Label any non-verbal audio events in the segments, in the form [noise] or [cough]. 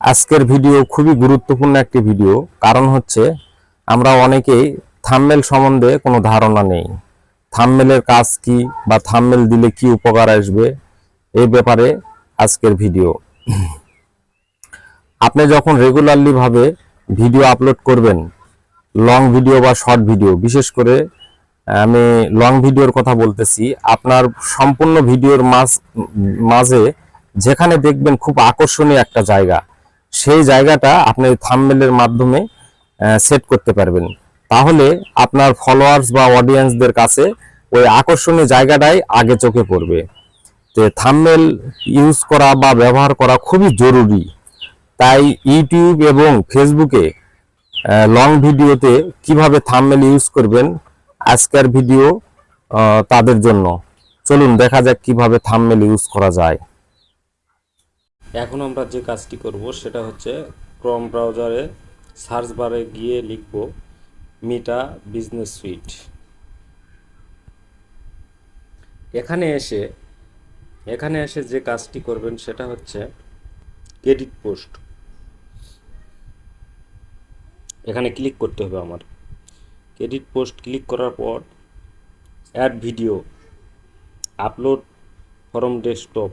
আজকের ভিডিও খুবই গুরুত্বপূর্ণ একটি ভিডিও। কারণ হচ্ছে, আমরা অনেকেই থাম্বনেল সম্বন্ধে কোনো ধারণা নেই। থাম্বনেলের কাজ কি বা থাম্বনেল দিলে কি উপকার আসবে এই ব্যাপারে আজকের ভিডিও। আপনি যখন রেগুলারলি ভাবে ভিডিও আপলোড করবেন লং ভিডিও বা শর্ট ভিডিও, বিশেষ করে, আমি লং ভিডিওর কথা বলতেছি, আপনার সম্পূর্ণ ভিডিওর মাঝ, মাঝে যেখানে দেখবেন খুব আকর্ষণীয় একটা জায়গা। সেই জায়গাটা আপনি থাম্বনেলের মাধ্যমে সেট করতে পারবেন। তাহলে আপনার ফলোয়ার্স বা অডিয়েন্সদের কাছে ওই আকর্ষণীয় জায়গাটাই আগে চোখে পড়বে। তো থাম্বনেল ইউজ করা বা ব্যবহার করা খুবই জরুরি। তাই ইউটিউব এবং ফেসবুকে লং ভিডিওতে কীভাবে থাম্বনেল ইউজ করবেন, আজকের ভিডিও তাদের জন্য। চলুন দেখা যাক কীভাবে থাম্বনেল ইউজ করা যায়। এখন আমরা যে কাজটি করব সেটা হচ্ছে ক্রম ব্রাউজারে সার্চ বারে গিয়ে লিখব মিটা বিজনেস সুইট এখানে এসে এখানে এসে যে কাজটি করবেন সেটা হচ্ছে ক্রেডিট পোস্ট এখানে ক্লিক করতে হবে আমার। ক্রেডিট পোস্ট ক্লিক করার পর add video upload from desktop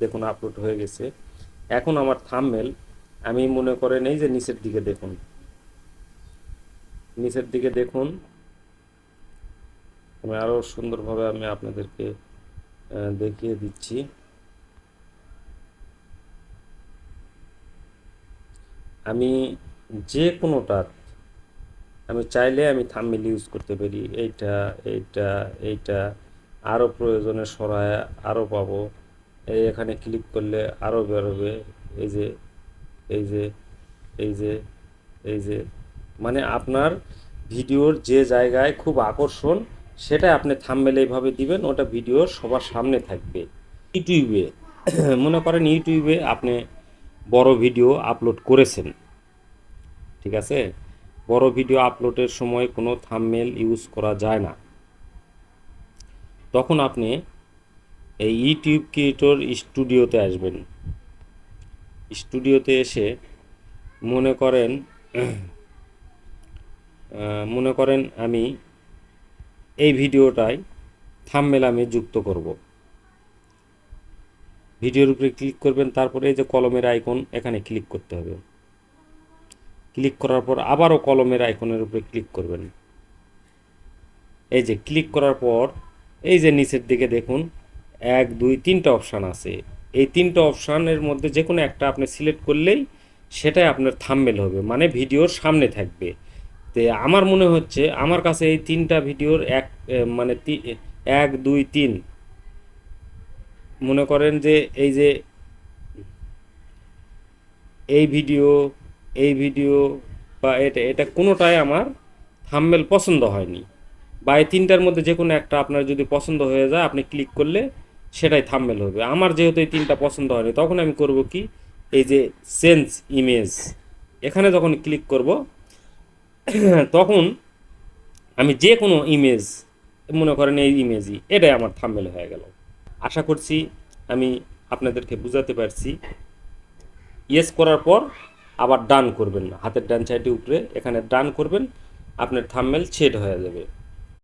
দেখুন আপলোড হয়ে গেছে। এখন আমার থামমেল আমি মনে করেন এই যে নিচের দিকে দেখুন। নিচের দিকে দেখুন। আমি আরও সুন্দরভাবে আমি আপনাদেরকে দেখিয়ে দিচ্ছি। আমি যে কোনোটা আমি চাইলে আমি থাম্বনেল ইউজ করতে পারি। এইটা এইটা এইটা আরও প্রয়োজনে সরায় আরও পাবো। এই এখানে ক্লিক করলে আরও বেরোবে। এই যে এই যে এই যে এই যে। মানে আপনার ভিডিওর যে জায়গায় খুব আকর্ষণ সেটা আপনি থাম্বনেল এইভাবে দিবেন, ওটা ভিডিওর সবার সামনে থাকবে। ইউটিউবে, [clears throat] মনে করেন ইউটিউবে আপনি বড় ভিডিও আপলোড করেছেন। ঠিক আছে? বড় ভিডিও আপলোডের সময় কোনো থামমেল ইউজ করা যায় না। তখন আপনি এই ইউটিউব ক্রিয়েটর স্টুডিওতে আসবেন। স্টুডিওতে এসে মনে করেন মনে করেন আমি এই ভিডিওটায় থাম্বনেল আমি যুক্ত করব। ভিডিওর উপরে ক্লিক করবেন, তারপরে এই যে কলমের আইকন এখানে ক্লিক করতে হবে। ক্লিক করার পর আবারও কলমের আইকনের উপরে ক্লিক করবেন। এই যে ক্লিক করার পর, এই যে নিচের দিকে দেখুন এক, দুই, তিনটা অপশান আছে। এই তিনটা অপশানের মধ্যে যে কোনো একটা আপনি সিলেক্ট করলেই সেটাই আপনার থাম্বেল হবে মানে ভিডিওর সামনে থাকবে। তো আমার মনে হচ্ছে, আমার কাছে এই তিনটা ভিডিওর এক মানে এক, দুই, তিন। মনে করেন যে এই যে এই ভিডিও এই ভিডিও বা এটা এটা কোনোটাই আমার থাম্বেল পছন্দ হয়নি। বা এই তিনটার মধ্যে যে কোনো একটা আপনার যদি পছন্দ হয়ে যায়, আপনি ক্লিক করলে সেটাই থাম্বেল হবে। আমার যেহেতু এই তিনটা পছন্দ হয়নি, তখন আমি করব কি? এই যে সেন্স ইমেজ এখানে যখন ক্লিক করব, [clears throat] তখন আমি যে কোনো ইমেজ মনে করেন এই ইমেজই এটাই আমার থাম্বেল হয়ে গেল। আশা করছি আমি আপনাদেরকে বুঝাতে পারছি। ইয়েস করার পর আবার ডান করবেন হাতের ডান সাইডে উপরে এখানে ডান করবেন, আপনার থাম্বেল ছেদ হয়ে যাবে।